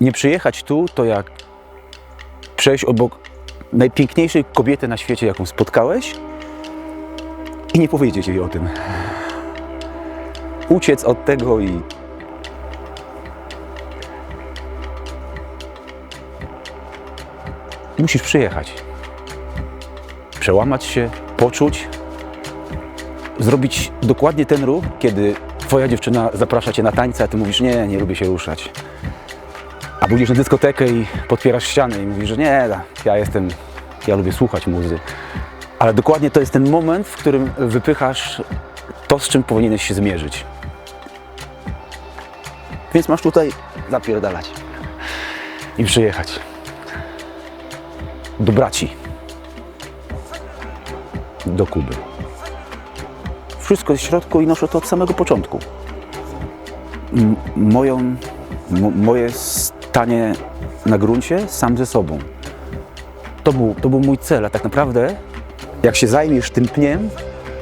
Nie przyjechać tu to jak przejść obok najpiękniejszej kobiety na świecie, jaką spotkałeś i nie powiedzieć jej o tym. Uciec od tego i musisz przyjechać. Przełamać się, poczuć, zrobić dokładnie ten ruch, kiedy twoja dziewczyna zaprasza cię na tańce, a ty mówisz, nie, nie lubię się ruszać. A pójdziesz na dyskotekę i podpierasz ścianę i mówisz, że nie, ja jestem, ja lubię słuchać muzy. Ale dokładnie to jest ten moment, w którym wypychasz to, z czym powinieneś się zmierzyć. Więc masz tutaj zapierdalać i przyjechać do braci, do Kuby. Wszystko jest w środku i noszę to od samego początku. M- moją, mo, moje stanie na gruncie sam ze sobą. To był, to był mój cel, a tak naprawdę jak się zajmiesz tym pniem,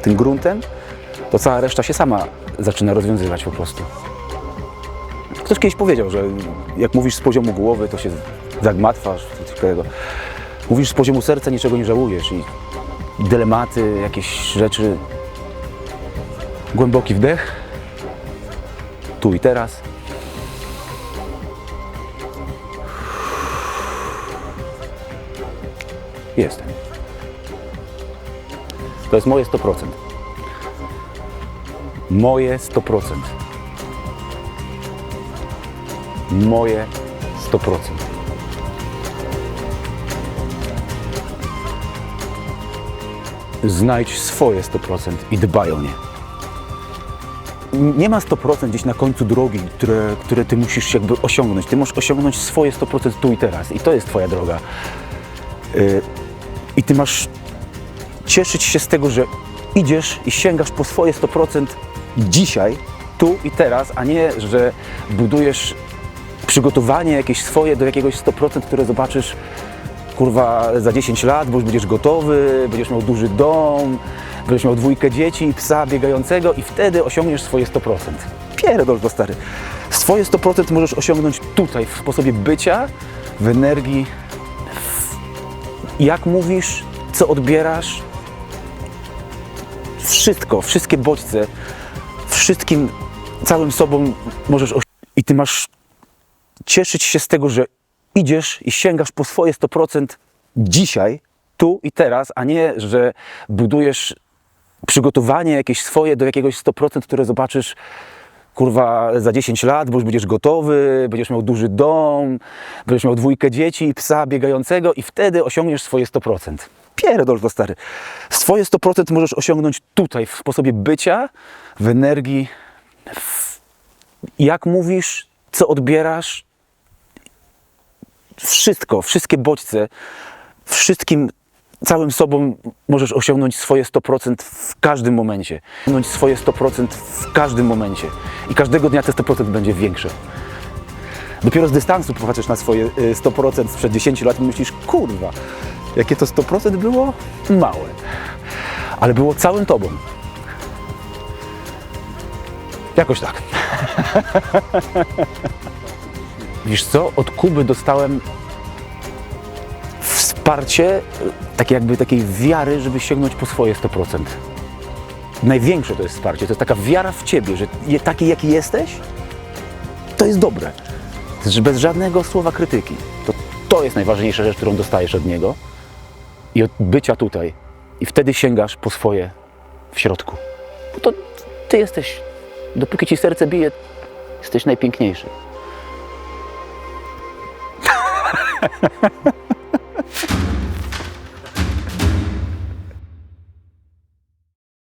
tym gruntem, to cała reszta się sama zaczyna rozwiązywać po prostu. Ktoś kiedyś powiedział, że jak mówisz z poziomu głowy, to się zagmatwasz, coś takiego. Mówisz z poziomu serca, niczego nie żałujesz i dylematy, jakieś rzeczy. Głęboki wdech, tu i teraz. Jestem. To jest moje 100%. Moje 100%. Moje 100%. Znajdź swoje 100% i dbaj o nie. Nie ma 100% gdzieś na końcu drogi, które, które ty musisz jakby osiągnąć. Ty możesz osiągnąć swoje 100% tu i teraz. I to jest twoja droga. Y, I ty masz cieszyć się z tego, że idziesz i sięgasz po swoje 100% dzisiaj, tu i teraz, a nie, że budujesz przygotowanie jakieś swoje do jakiegoś 100%, które zobaczysz kurwa za 10 lat, bo już będziesz gotowy, będziesz miał duży dom, będziesz miał dwójkę dzieci, psa biegającego i wtedy osiągniesz swoje 100%. Pierdol to stary. Swoje 100% możesz osiągnąć tutaj, w sposobie bycia, w energii, jak mówisz, co odbierasz, wszystko, wszystkie bodźce, wszystkim, całym sobą możesz osiągnąć. I ty masz cieszyć się z tego, że idziesz i sięgasz po swoje 100% dzisiaj, tu i teraz, a nie, że budujesz przygotowanie jakieś swoje do jakiegoś 100%, które zobaczysz kurwa za 10 lat, bo już będziesz gotowy, będziesz miał duży dom, będziesz miał dwójkę dzieci, psa biegającego i wtedy osiągniesz swoje 100%. Pierdol to stary. Swoje 100% możesz osiągnąć tutaj, w sposobie bycia, w energii, w jak mówisz, co odbierasz, wszystko, wszystkie bodźce, wszystkim, całym sobą możesz osiągnąć swoje 100% w każdym momencie. Osiągnąć swoje 100% w każdym momencie. I każdego dnia te 100% będzie większe. Dopiero z dystansu popatrzysz na swoje y, 100% sprzed 10 lat i myślisz, kurwa, jakie to 100% było? Małe. Ale było całym tobą. Jakoś tak. Wiesz co, od Kuby dostałem wsparcie, takie jakby takiej wiary, żeby sięgnąć po swoje 100%. Największe to jest wsparcie, to jest taka wiara w Ciebie, że taki jaki jesteś, to jest dobre. Bez żadnego słowa krytyki. To, to jest najważniejsza rzecz, którą dostajesz od Niego i od bycia tutaj. I wtedy sięgasz po swoje w środku. Bo to Ty jesteś, dopóki Ci serce bije, jesteś najpiękniejszy.